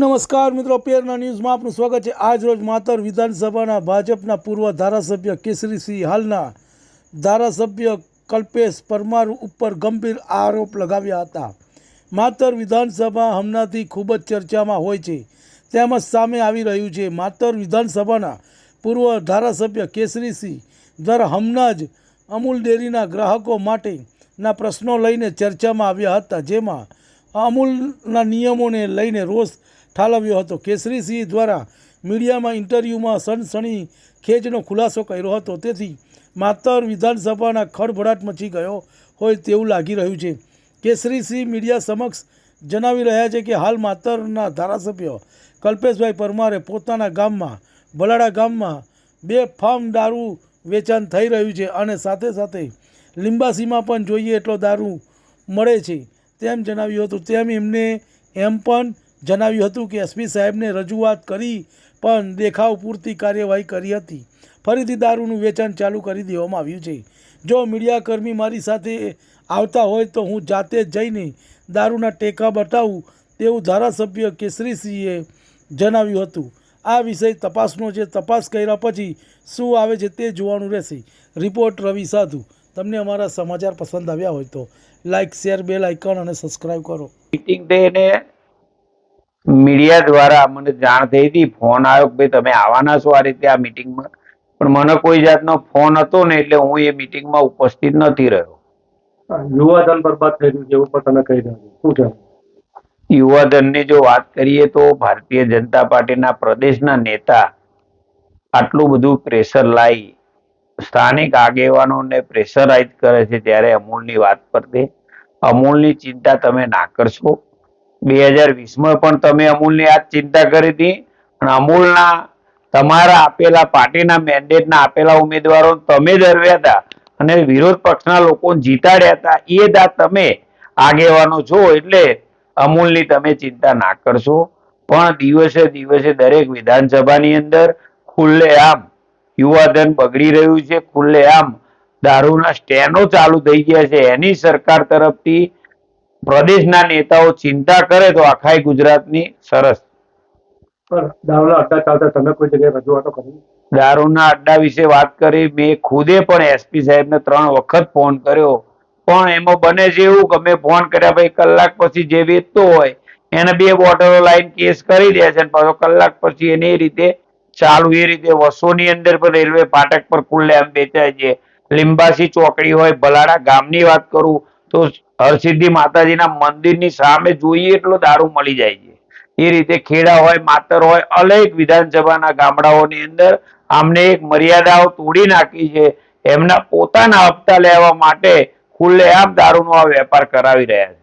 નમસ્કાર મિત્રો પેરના ન્યૂઝમાં આપનું સ્વાગત છે. આજ રોજ માતર વિધાનસભાના ભાજપના પૂર્વ ધારાસભ્ય કેસરીસિંહ હાલના ધારાસભ્ય કલ્પેશ પરમાર ઉપર ગંભીર આરોપ લગાવ્યા હતા. માતર વિધાનસભા હમણાંથી ખૂબ જ ચર્ચામાં હોય છે. તેમજ સામે આવી રહ્યું છે. માતર વિધાનસભાના પૂર્વ ધારાસભ્ય કેસરીસિંહ દ્વારા હમણાં જ અમૂલ ડેરીના ગ્રાહકો માટેના પ્રશ્નો લઈને ચર્ચામાં આવ્યા હતા. જેમાં અમૂલના નિયમોને લઈને રોષ ઠાલવ્યો હતો. કેસરીસિંહ દ્વારા મીડિયામાં ઇન્ટરવ્યૂમાં સનસણી ખેંચનો ખુલાસો કર્યો હતો. તેથી માતર વિધાનસભાના ખળભળાટ મચી ગયો હોય તેવું લાગી રહ્યું છે. કેસરીસિંહ મીડિયા સમક્ષ જણાવી રહ્યા છે કે હાલ માતરના ધારાસભ્ય કલ્પેશભાઈ પરમારે પોતાના ગામમાં, બલાડા ગામમાં બે ફાર્મ દારૂ વેચાણ થઈ રહ્યું છે અને સાથે સાથે લીંબાસીમાં પણ જોઈએ એટલો દારૂ મળે છે તેમ જણાવ્યું હતું. તેમ એમને એમ પણ જણાવ્યું હતું કે એસપી સાહેબને રજૂઆત કરી, પણ દેખાવ પૂરતી કાર્યવાહી કરી હતી. ફરીથી દારૂનું વેચાણ ચાલુ કરી દેવામાં આવ્યું છે. જો મીડિયાકર્મી મારી સાથે આવતા હોય તો હું જાતે જઈને દારૂના ટેકા બતાવું તેવું ધારાસભ્ય કેસરીસિંહે જણાવ્યું હતું. આ વિષય તપાસનો છે. તપાસ કર્યા પછી શું આવે છે તે જોવાનું રહેશે. રિપોર્ટ રવિ સાધુ. તમને અમારા સમાચાર પસંદ આવ્યા હોય તો લાઇક શેર, બેલ આઇકન અને સબસ્ક્રાઇબ કરો. મીટિંગ ડે મીડિયા દ્વારા મને જાણ થઈ હતી. ફોન આવ્યો કે ભાઈ તમે આવવાના છો આ રીતે આ મિટિંગમાં? પણ મને કોઈ જાતનો ફોન હતો ને એટલે હું એ મિટિંગમાં ઉપસ્થિત નથી રહ્યો. યુવાધન બરબાદ થઈ છે એવું પણ તમે કહી રહ્યા શું છે? યુવાધનની જો વાત કરીએ તો ભારતીય જનતા પાર્ટીના પ્રદેશના નેતા આટલું બધું પ્રેશર લાવી સ્થાનિક આગેવાનોને પ્રેશરાઇઝ કરે છે ત્યારે અમૂલની વાત પર તે અમૂલની ચિંતા તમે ના કરશો. બે હજાર વીસમાં પણ તમે અમૂલની આ ચિંતા કરી હતી. અને અમૂલના તમારા આપેલા પાર્ટીના મેન્ડેટના આપેલા ઉમેદવારો તમે ધરવ્યા હતા અને વિરોધ પક્ષના લોકો જીતાડ્યા હતા. એ દા તમે આગેવાનો છો એટલે અમૂલની તમે ચિંતા ના કરશો. પણ દિવસે દિવસે દરેક વિધાનસભાની અંદર ખુલ્લેઆમ યુવાધન બગડી રહ્યું છે. ખુલ્લેઆમ દારૂના સ્ટેનો ચાલુ થઈ ગયા છે. એની સરકાર તરફથી પ્રદેશના નેતાઓ ચિંતા કરે તો આખા ગુજરાતની સરસ. દારૂના અડ્ડા વિશે વાત કરી મેં ખુદે પણ એસપી સાહેબને ત્રણ વખત ફોન કર્યો. પણ એમાં બને છે એવું કે મેં ફોન કર્યા ભાઈ કલાક પછી જે વેચતો હોય એને બે બોટલો લાઈન કેસ કરી દે છે અને પાછો કલાક પછી એને એ રીતે ચાલુ એ રીતે વસોની અંદર પણ રેલવે ફાટક પર ખુલ્લે આમ વેચાય છે. લિંબાસી ચોકડી હોય ભલાડા ગામની વાત કરું તો હરસિદ્ધિ માતાજીના મંદિરની સામે જોઈએ એટલો દારૂ મળી જાય છે. એ રીતે ખેડા હોય, માતર હોય, અનેક વિધાનસભાના ગામડાઓની અંદર આમને એક મર્યાદાઓ તોડી નાખી છે. એમના પોતાના હપ્તા લેવા માટે ખુલ્લેઆમ દારૂનો આ વેપાર કરાવી રહ્યા છે.